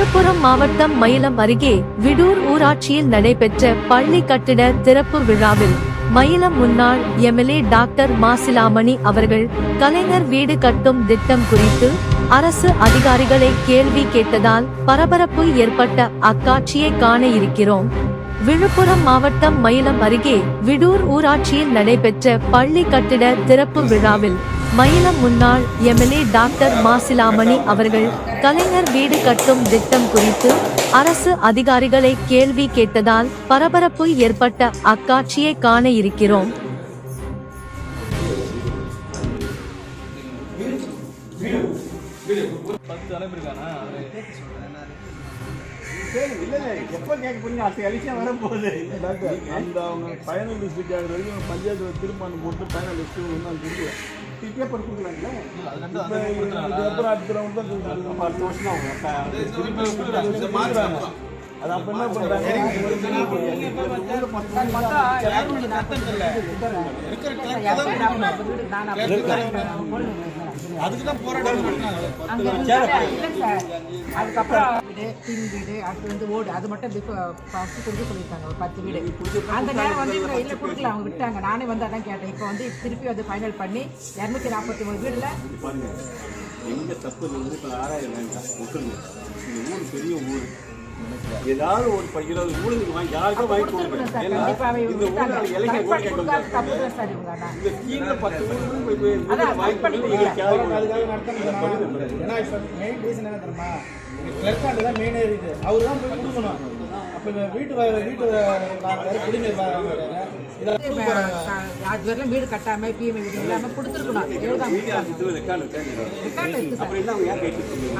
விழுப்புரம் மாவட்டம் மயிலம் அருகே விடூர் ஊராட்சியில் நடைபெற்ற பள்ளி கட்டிட திறப்பு விழாவில் மயிலம் முன்னாள் எம்எல்ஏ டாக்டர் மாசிலாமணி அவர்கள் கலைஞர் வீடு கட்டும் திட்டம் குறித்து அரசு அதிகாரிகளை கேள்வி கேட்டதால் பரபரப்பு ஏற்பட்ட அக்காட்சியை காண இருக்கிறோம். விழுப்புரம் மாவட்டம் மயிலம் அருகே விடூர் ஊராட்சியில் நடைபெற்ற பள்ளி கட்டிட திறப்பு விழாவில் மயிலம் முன்னாள் எம்எல்ஏ டாக்டர் மாசிலாமணி அவர்கள் கலைஞர் வீடு கட்டும் திட்டம் குறித்து அரசு அதிகாரிகளை கேள்வி கேட்டதால் பரபரப்பு ஏற்பட்ட அக்காட்சியை காண இருக்கிறோம். பத்து அனுப்பியிருக்கானா சரி, இல்லை இல்ல, கேட்க போறீங்க? அடுத்த election வரப்போகுது. டாக்டர் அந்த அவங்க ஃபைனல் லிஸ்ட் ஆகிற வரைக்கும் பஞ்சாயத்து தீர்மானம் போட்டு ஃபைனல் லிஸ்ட் ஒன்று நான் கொடுக்குவேன் இப்ப paper அடுத்த ரவுண்ட் தான் அடுத்த வருஷம் ஆகும். அது அப்போ என்ன பண்ணுறாங்க அதுக்கு தான் போராட்டம் அதுக்கப்புறம் வீடு பின் வீடு அடுத்து வந்து ஓடு அது மட்டும் ஃபஸ்ட்டு கொடுக்க சொல்லியிருக்காங்க ஒரு பத்து வீடு அந்த நேரம் வந்து இவங்க இல்லை கொடுக்கல அவங்க விட்டாங்க நானே வந்து அதான் கேட்டேன் இப்போ வந்து திருப்பி வந்து ஃபைனல் பண்ணி இரநூத்தி நாற்பத்தி மூணு வீடுல பாருங்க எங்க தப்பு வந்து இப்ப ஆராய வேண்டாம் விட்டுருங்க இந்த ஊர் பெரிய ஊர். ஏதாவது ஒரு இருபது ஊரு நீங்க வாங்கி யாருக்கும் வாங்கி கண்டிப்பாகவே இந்த விட்டாங்க ஊர்ல இலைக்கு கரெக்ட் ஓட்டு பண்ணி கேட்க கொடுக்காத தப்பு தான் சார் இவங்க ஆனால் இந்த ஸ்கீம்ல பத்து அதான் வாங்கி பண்ணி கொடுங்க எங்களுக்கு யாரும் அதுக்காக நடத்தணும் ஏன்னா இப்போ மெயின் ரீசன் என்ன தெரியுமா? கிளர்க்காண்டு தான் மெயினே இருக்குது அவர் தான் போய் கொடுக்கணும். அப்போ இந்த வீட்டு வீட்டு குடிநீர் அது வரலாம் வீடு கட்டாம பிஎம்ஐ வீடு இல்லாமல் கொடுத்துருக்கணும். இருக்கு?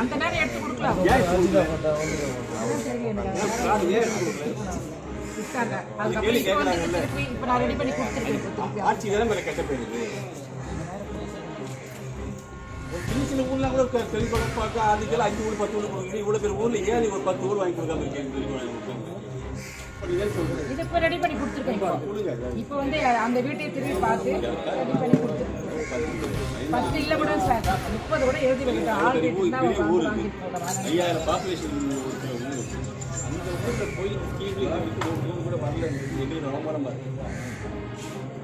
அந்த நேரம் எடுத்து கொடுக்கலாம். இப்போ நான் ரெடி பண்ணி கொடுத்துருக்கேன் ஆட்சி தானே கெட்ட போயிருது சின்ன சின்ன ஊர்லாம் கூட தெளிவாக பார்க்க அதுக்கெல்லாம் அஞ்சு ஊர் பத்து ஊர் கொடுக்குறீங்க இவ்வளோ பேர் ஊர்ல ஏன் ஒரு பத்து ஊர் வாங்கி கொடுக்காம இருக்கீங்க இது இப்போ ரெடி பண்ணி கொடுத்துருக்கேன் இப்போ வந்து அந்த வீட்டை திரும்பி பார்த்து ரெடி பண்ணி கொடுத்துருக்கேன் பத்து இல்லை கூட சார் முப்பது கூட எழுதி ஆள் ஐயாயிரம் பாப்புலேஷன் இந்த ஊரில் போய் கீழே கூட வரல. எங்களுக்கு அவமானமா இருக்குது